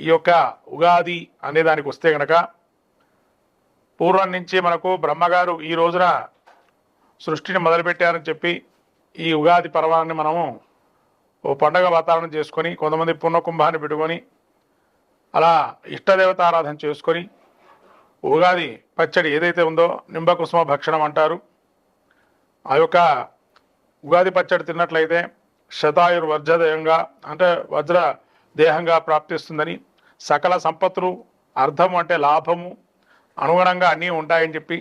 ఈ యొక్క ఉగాది అనే దానికి వస్తే గనక పూర్వం నుంచి మనకు బ్రహ్మగారు ఈ రోజున సృష్టిని మొదలుపెట్టారని చెప్పి ఈ ఉగాది పర్వాన్ని మనము ఓ పండగ వాతావరణం చేసుకొని కొంతమంది పుణ్యకుంభాన్ని పెట్టుకొని అలా ఇష్టదేవత ఆరాధన చేసుకొని ఉగాది పచ్చడి ఏదైతే ఉందో నింబకుసుమ భక్షణం అంటారు. ఆ యొక్క ఉగాది పచ్చడి తిన్నట్లయితే శతాయుర్ వజ్రదేయంగా అంటే వజ్ర దేహంగా ప్రాప్తిస్తుందని సకల సంపత్తులు అర్థం అంటే లాభము అనుగుణంగా అన్నీ ఉంటాయని చెప్పి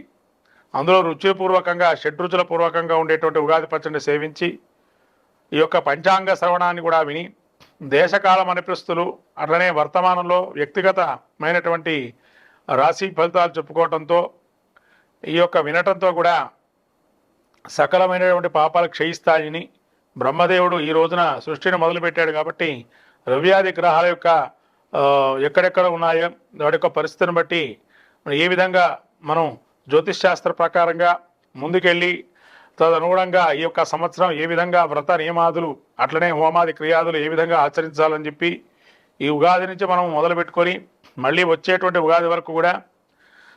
అందులో రుచిపూర్వకంగా షడ్రుచుల పూర్వకంగా ఉండేటువంటి ఉగాది పచ్చడిని సేవించి ఈ యొక్క పంచాంగ శ్రవణాన్ని కూడా విని దేశకాలం అనిపిస్తులు అట్లనే వర్తమానంలో వ్యక్తిగతమైనటువంటి రాశి ఫలితాలు చెప్పుకోవటంతో ఈ యొక్క వినటంతో కూడా సకలమైనటువంటి పాపాలు క్షయిస్తాయని బ్రహ్మదేవుడు ఈ రోజున సృష్టిని మొదలుపెట్టాడు కాబట్టి రవ్యాది గ్రహాల యొక్క ఎక్కడెక్కడ ఉన్నాయో వాటి యొక్క పరిస్థితిని బట్టి ఏ విధంగా మనం జ్యోతిష్ శాస్త్ర ప్రకారంగా ముందుకెళ్ళి తదనుగుణంగా ఈ యొక్క సంవత్సరం ఏ విధంగా వ్రత నియమాదులు అట్లనే హోమాది క్రియాదులు ఏ విధంగా ఆచరించాలని చెప్పి ఈ ఉగాది నుంచి మనం మొదలు పెట్టుకొని మళ్ళీ వచ్చేటువంటి ఉగాది వరకు కూడా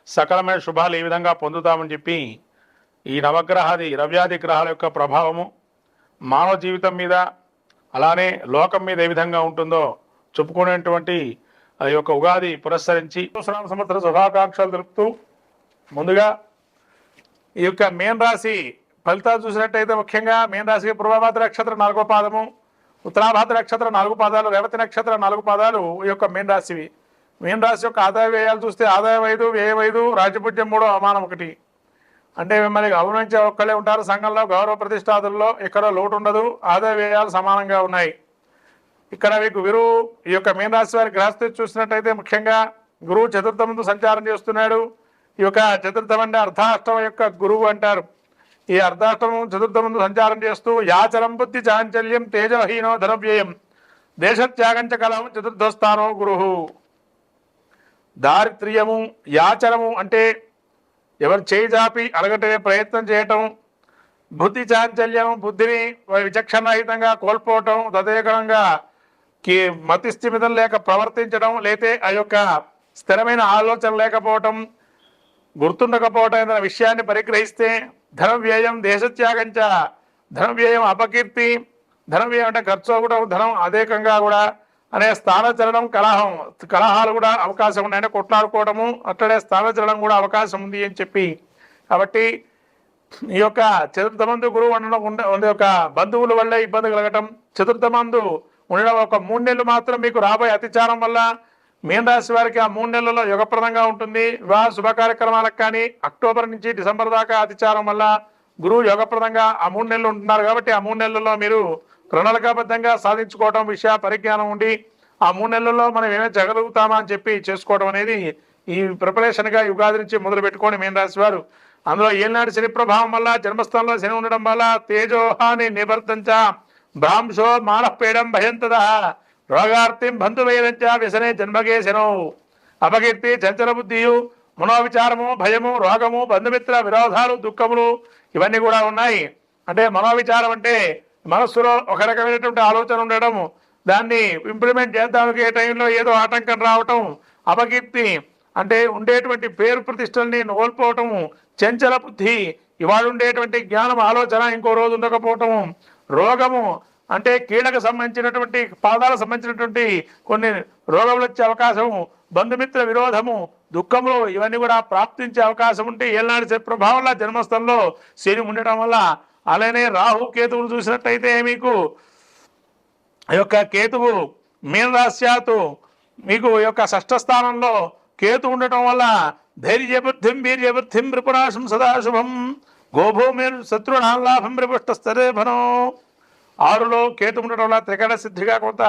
సకలమైన శుభాలు ఏ విధంగా పొందుతామని చెప్పి ఈ నవగ్రహాది రవ్యాది గ్రహాల యొక్క ప్రభావము మానవ జీవితం మీద అలానే లోకం మీద ఏ విధంగా ఉంటుందో చెప్పుకునేటువంటి ఆ యొక్క ఉగాది పురస్కరించి సంవత్సరం సంవత్సర శుభాకాంక్షలు తెలుపుతూ ముందుగా ఈ యొక్క మేన్ రాశి ఫలితాలు చూసినట్టయితే ముఖ్యంగా మేన్ రాశికి పూర్వభాద్ర నక్షత్రం నాలుగో పాదము ఉత్తరాభాద్ర నక్షత్రం నాలుగు పాదాలు రేవతి నక్షత్రం నాలుగు పాదాలు ఈ యొక్క మేన్ రాశివి. మేన్ రాశి యొక్క ఆదాయ వ్యయాలు చూస్తే ఆదాయం ఐదు వ్యయం ఐదు రాజపూజ్యం మూడో అవమానం ఒకటి. అంటే మిమ్మల్ని గౌరవించే ఒక్కళ్ళే ఉంటారు. సంఘంలో గౌరవ ప్రతిష్టాదుల్లో ఎక్కడో లోటు ఉండదు. ఆదాయ వ్యయాలు సమానంగా ఉన్నాయి. ఇక్కడ మీకు గురువు ఈ యొక్క మీన రాశి వారి గ్రహస్థితి చూసినట్టయితే ముఖ్యంగా గురువు చతుర్థముందు సంచారం చేస్తున్నాడు. ఈ యొక్క చతుర్థం అంటే అర్ధాష్టమ యొక్క గురువు అంటారు. ఈ అర్ధాష్టమం చతుర్థముందు సంచారం చేస్తూ యాచరం బుద్ధి చాంచల్యం తేజహీనో ధనవ్యయం. దేశత్యాగంచ కలం చతుర్థస్థానో గురువు దారిద్ర్యము యాచరము అంటే ఎవరు చేయిజాపి అలగటే ప్రయత్నం చేయటం బుద్ధి చాంచల్యం బుద్ధిని విచక్షణాయుతంగా కోల్పోవటం తదేకరంగా మతి స్థిమితం లేక ప్రవర్తించడం లేతే ఆ యొక్క స్థిరమైన ఆలోచన లేకపోవటం గుర్తుండకపోవటం ఏదైనా విషయాన్ని పరిగ్రహిస్తే ధన వ్యయం దేశత్యాగంచ ధన వ్యయం అపకీర్తి ధన వ్యయం అంటే ఖర్చు అవ్వడం ధనం అధికంగా కూడా అనే స్థానచలనం కలహం కలహాలు కూడా అవకాశం ఉన్నాయి అంటే కొట్లాడుకోవడము అట్లనే స్థానచలనం కూడా అవకాశం ఉంది అని చెప్పి. కాబట్టి ఈ యొక్క చతుర్థమందు గురువు ఉండడం ఉండే ఒక బంధువుల వల్లే ఇబ్బంది కలగటం చతుర్థమందు ఉండడం ఒక మూడు నెలలు మాత్రం మీకు రాబోయే అతిచారం వల్ల మీనరాశి వారికి ఆ మూడు నెలల్లో యుగప్రదంగా ఉంటుంది. వివాహ శుభ కార్యక్రమాలకు కానీ అక్టోబర్ నుంచి డిసెంబర్ దాకా అతిచారం వల్ల గురువు యోగప్రదంగా ఆ మూడు నెలలు ఉంటున్నారు కాబట్టి ఆ మూడు నెలల్లో మీరు ప్రణాళికాబద్ధంగా సాధించుకోవడం విషయ పరిజ్ఞానం ఉండి ఆ మూడు నెలల్లో మనం ఏమైనా జగలుగుతామా అని చెప్పి చేసుకోవడం అనేది ఈ ప్రిపరేషన్గా యుగాది నుంచి మొదలు పెట్టుకోండి మీనరాశి వారు. అందులో ఏనాడు శని ప్రభావం వల్ల జన్మస్థానంలో శని ఉండడం వల్ల తేజోహాని నివర్తంచ భ్రాంశో మానఃపీడం భయంతద. రోగార్తిం బంధువైరంచ వ్యసనే జన్మగేశనో. అపకీర్తి చంచల బుద్ధియు మనోవిచారము భయము రోగము బంధుమిత్ర విరోధాలు దుఃఖములు ఇవన్నీ కూడా ఉన్నాయి. అంటే మనోవిచారం అంటే మనస్సులో ఒక రకమైనటువంటి ఆలోచన ఉండడం దాన్ని ఇంప్లిమెంట్ చేద్దానికి ఏ టైంలో ఏదో ఆటంకం రావటం అపకీర్తి అంటే ఉండేటువంటి పేరు ప్రతిష్టల్ని కోల్పోవటము చంచల బుద్ధి ఇవాళ ఉండేటువంటి జ్ఞానం ఆలోచన ఇంకో రోజు ఉండకపోవటము రోగము అంటే కీళ్ళకు సంబంధించినటువంటి పాదాలకు సంబంధించినటువంటి కొన్ని రోగములు వచ్చే అవకాశము బంధుమిత్ర విరోధము దుఃఖములు ఇవన్నీ కూడా ప్రాప్తించే అవకాశం ఉంటే ఏళ్ళనాడు ప్రభావంలో జన్మస్థలంలో శని ఉండటం వల్ల అలానే రాహు కేతువులు చూసినట్టయితే మీకు ఈ యొక్క కేతువు మీనరాశ్యాతు మీకు ఈ యొక్క షష్ఠ స్థానంలో కేతు ఉండటం వల్ల ధైర్యబుద్ధిం వీర్యబుద్ధిం రిపురాశం సదాశుభం. గోభూమిర్ స్థరే భనో. ఆరులో కేతు ఉండటం వల్ల త్రికరణ సిద్ధిగా కొంత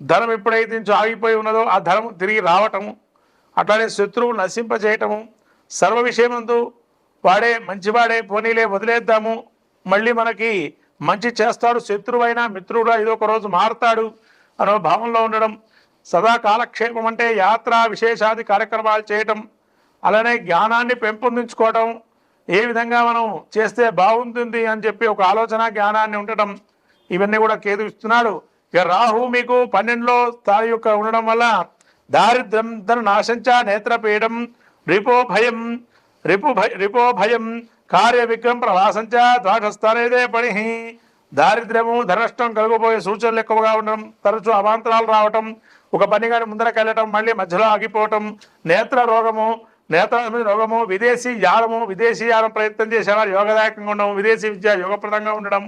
ధనం ఎప్పుడైతే నుంచి ఆగిపోయి ఉన్నదో ఆ ధనం తిరిగి రావటము అట్లానే శత్రువులు నశింపజేయటము సర్వ విషయమందు వాడే మంచివాడే పోనీలే వదిలేద్దాము. మళ్ళీ మనకి మంచి చేస్తాడు శత్రువైనా మిత్రుడు ఏదో ఒక రోజు మారుతాడు అనే భావంలో ఉండడం. సదా కాలక్షేపం అంటే యాత్ర విశేషాది కార్యక్రమాలు చేయటం. అలానే జ్ఞానాన్ని పెంపొందించుకోవటం ఏ విధంగా మనం చేస్తే బాగుంటుంది అని చెప్పి ఒక ఆలోచన జ్ఞానాన్ని ఉండటం ఇవన్నీ కూడా కేతు ఇస్తున్నాడు. ఇక రాహు మీకు పన్నెండులో స్థాయి యొక్క ఉండడం వల్ల దారిద్ర్యం ధన నాశంచ నేత్రపీడం రిపో భయం రిపు భయ రిపో భయం కార్య విక్రమ ప్రవాసంచ ద్వాటస్థానేదే పని దారిద్ర్యము ధనష్టం కలుగుపోయే సూచనలు ఎక్కువగా ఉండడం తరచూ అవాంతరాలు రావటం ఒక పని కానీ ముందరకెళ్ళటం మళ్ళీ మధ్యలో ఆగిపోవటం నేత్ర రోగము నేత్ర సంబంధిత రోగము విదేశీ యానము విదేశీ యానం ప్రయత్నం చేసేవారు యోగదాయకంగా ఉండడం విదేశీ విద్య యోగప్రదంగా ఉండడం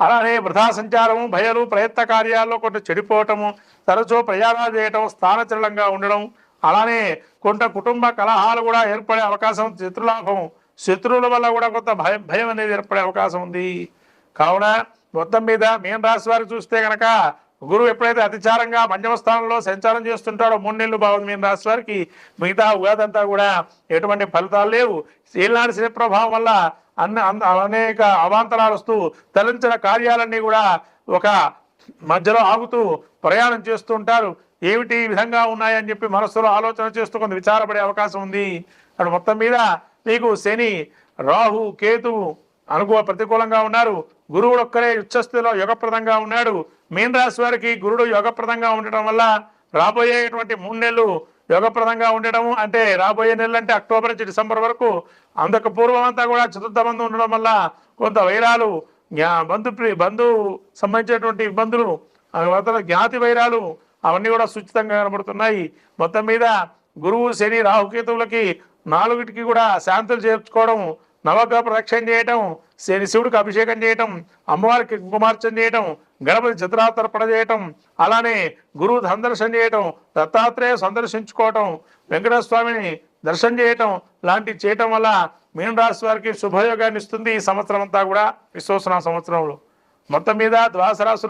అలానే వృధా సంచారము భయాలు ప్రయత్న కార్యాల్లో కొంత చెడిపోవటము తరచూ ప్రయాణాలు చేయటం స్థానచలంగా ఉండడం అలానే కొంత కుటుంబ కలహాలు కూడా ఏర్పడే అవకాశం ఉంది. శత్రులాభం శత్రువుల వల్ల కూడా కొంత భయం భయం అనేది ఏర్పడే అవకాశం ఉంది. కావున మొత్తం మీద మీన రాశి వారు చూస్తే కనుక గురువు ఎప్పుడైతే అతిచారంగా పంచమ స్థానంలో సంచారం చేస్తుంటాడో మూడు నెలలు బాగుంది మీన రాశి వారికి మిగతా ఉగాదంతా కూడా ఎటువంటి ఫలితాలు లేవు. ఈనాడు శని ప్రభావం వల్ల అన్ని అంద- అనేక అవాంతరాలు వస్తూ తలంచిన కార్యాలన్నీ కూడా ఒక మధ్యలో ఆగుతూ ప్రయాణం చేస్తూ ఉంటారు. ఏమిటి ఈ విధంగా ఉన్నాయని చెప్పి మనస్సులో ఆలోచన చేస్తూ కొంత విచారపడే అవకాశం ఉంది. అక్కడ మొత్తం మీద మీకు శని రాహు కేతువు అనుకూల ప్రతికూలంగా ఉన్నారు. గురువుడు ఒక్కరే యుచ్చస్థితిలో యుగప్రదంగా ఉన్నాడు. మీనరాశి వారికి గురుడు యోగప్రదంగా ఉండటం వల్ల రాబోయేటువంటి మూడు నెలలు యోగప్రదంగా ఉండటము అంటే రాబోయే నెలలు అంటే అక్టోబర్ నుంచి డిసెంబర్ వరకు అందుకు పూర్వం అంతా కూడా చతుర్థ బంధం ఉండడం వల్ల కొంత వైరాలు జ్ఞా- బంధు బంధు సంబంధించినటువంటి ఇబ్బందులు జ్ఞాతి వైరాలు అవన్నీ కూడా సుచితంగా కనబడుతున్నాయి. మొత్తం మీద గురువు శని రాహుకేతువులకి నాలుగిటికి కూడా శాంతులు చేర్చుకోవడం నవగ్రహ ప్రదక్షిణ చేయటం శని శివుడికి అభిషేకం చేయటం అమ్మవారికి కుంకుమార్చన చేయటం గణపతి చిత్రాతర్పణ చేయటం అలానే గురువు సందర్శన చేయటం దత్తాత్రేయ సందర్శించుకోవటం వెంకటేశ్వర స్వామిని దర్శనం చేయటం లాంటివి చేయటం వల్ల మీన రాశి వారికి శుభయోగాన్ని ఇస్తుంది ఈ సంవత్సరం అంతా కూడా విశ్వసన సంవత్సరంలో. మొత్తం మీద ద్వాదశ రాశులు